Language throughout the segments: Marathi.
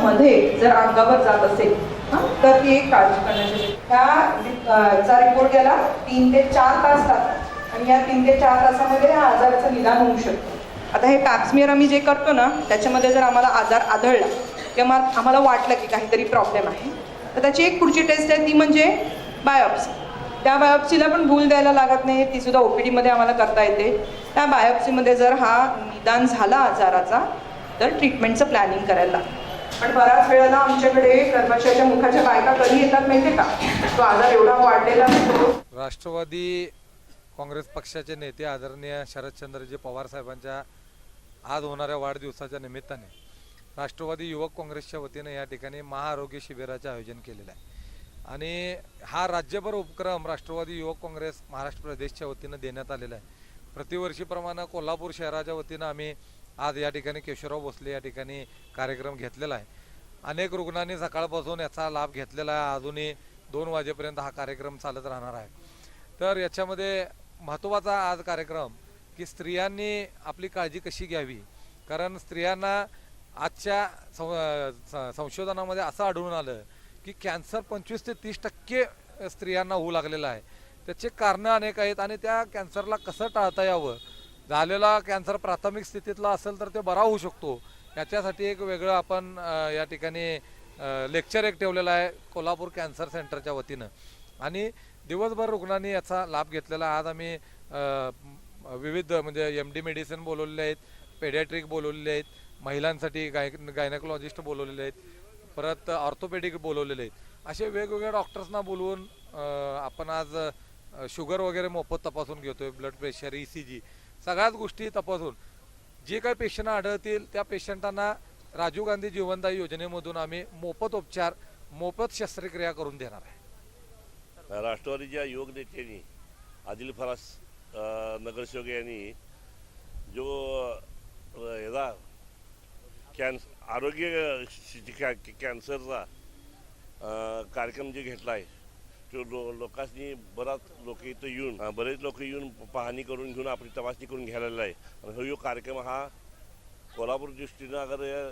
मध्ये जर अंगावर जात असेल तर ती एक काळजी करण्याची ह्या चा रिपोर्ट गेला तीन ते चार तास लागतात आणि या तीन ते चार तासामध्ये या आजाराचं निदान होऊ शकतं. आता हे पॅप्समिअर आम्ही जे करतो ना त्याच्यामध्ये जर आम्हाला आजार आढळला किंवा आम्हाला वाटलं की काहीतरी प्रॉब्लेम आहे तर त्याची एक पुढची टेस्ट आहे ती म्हणजे बायोप्सी त्या बायोप्सीला पण भूल द्यायला लागत नाही ती सुद्धा ओ पी डीमध्ये आम्हाला करता येते. त्या बायोप्सीमध्ये जर हा निदान झाला आजाराचा तर ट्रीटमेंटचं प्लॅनिंग करायला लागतं. पण बऱ्याच वेळेला आमच्याकडे कर्मचाऱ्याच्या मुखाच्या बायका कधी येतात माहिती का? तो आजार एवढा वाढलेला असतो. राष्ट्रवादी काँग्रेस पक्षाचे नेते आदरणीय शरदचंद्रजी पवार साहेबांच्या आज होणाऱ्या वाढदिवसाच्या निमित्ताने राष्ट्रवादी युवक काँग्रेसच्या वतीनं या ठिकाणी महाआरोग्य शिबिराचे आयोजन केलेलं आहे. आणि हा राज्यभर उपक्रम राष्ट्रवादी युवक काँग्रेस महाराष्ट्र प्रदेशच्या वतीनं देण्यात आलेला आहे. प्रतिवर्षीप्रमाणे कोल्हापूर शहराच्या वतीनं आम्ही आज या ठिकाणी केशवराव भोसले या ठिकाणी कार्यक्रम घेतलेला आहे. अनेक रुग्णांनी सकाळपासून याचा लाभ घेतलेला आहे. अजूनही दोन वाजेपर्यंत हा कार्यक्रम चालत राहणार आहे. तर याच्यामध्ये महत्त्वाचा आज कार्यक्रम की स्त्रियांनी आपली काळजी कशी घ्यावी? कारण स्त्रियांना आजच्या सं संशोधनामध्ये असं आढळून आलं की कॅन्सर पंचवीस ते तीस टक्के स्त्रियांना होऊ लागलेलं आहे. त्याचे कारणं अनेक आहेत आणि त्या कॅन्सरला कसं टाळता यावं झालेला कॅन्सर प्राथमिक स्थितीतला असेल तर ते बरा होऊ शकतो. याच्यासाठी एक वेगळं आपण या ठिकाणी लेक्चर एक ठेवलेलं आहे कोल्हापूर कॅन्सर सेंटरच्या वतीनं. आणि दिवसभर रुग्णांनी याचा लाभ घेतलेला आज आम्ही विविध म्हणजे एम डी मेडिसिन बोलवलेले आहेत पेडियाट्रिक बोलवलेले आहेत महिलांसाठी गाय गायनेकोलॉजिस्ट बोलवलेले आहेत परत ऑर्थोपेडिक बोलवलेले आहेत. असे वेगवेगळ्या डॉक्टर्सना बोलवून आपण आज शुगर वगैरे मोफत तपासून घेतो आहे blood pressure E C G सगळ्याच गोष्टी तपासून. जे काही पेशंट आढळतील त्या पेशंटांना राजीव गांधी जीवनदायी योजनेमधून आम्ही मोफत उपचार मोफत शस्त्रक्रिया करून देणार आहे. राष्ट्रवादीच्या योग नेत्यांनी आदिल फरास नगरसेवक यांनी जो याचा ह्याचा कॅन्स आरोग्य कॅ- कॅन्सरचा कार्यक्रम जे घेतला आहे लोकांनी बराच लोक इथं येऊन बरेच लोक येऊन पाहणी करून घेऊन आपली तपासणी करून घ्यायला आहे. आणि हो, हा कार्यक्रम हा कोल्हापूर दृष्टीनं अगर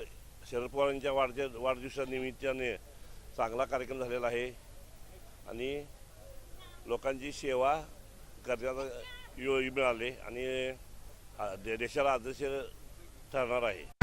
शरद पवारांच्या वाढच्या वाढदिवसानिमित्ताने चांगला कार्यक्रम झालेला आहे. आणि लोकांची सेवा करण्याचा यो मिळाले आणि दे- देशाला आदर्श ठरणार आहे.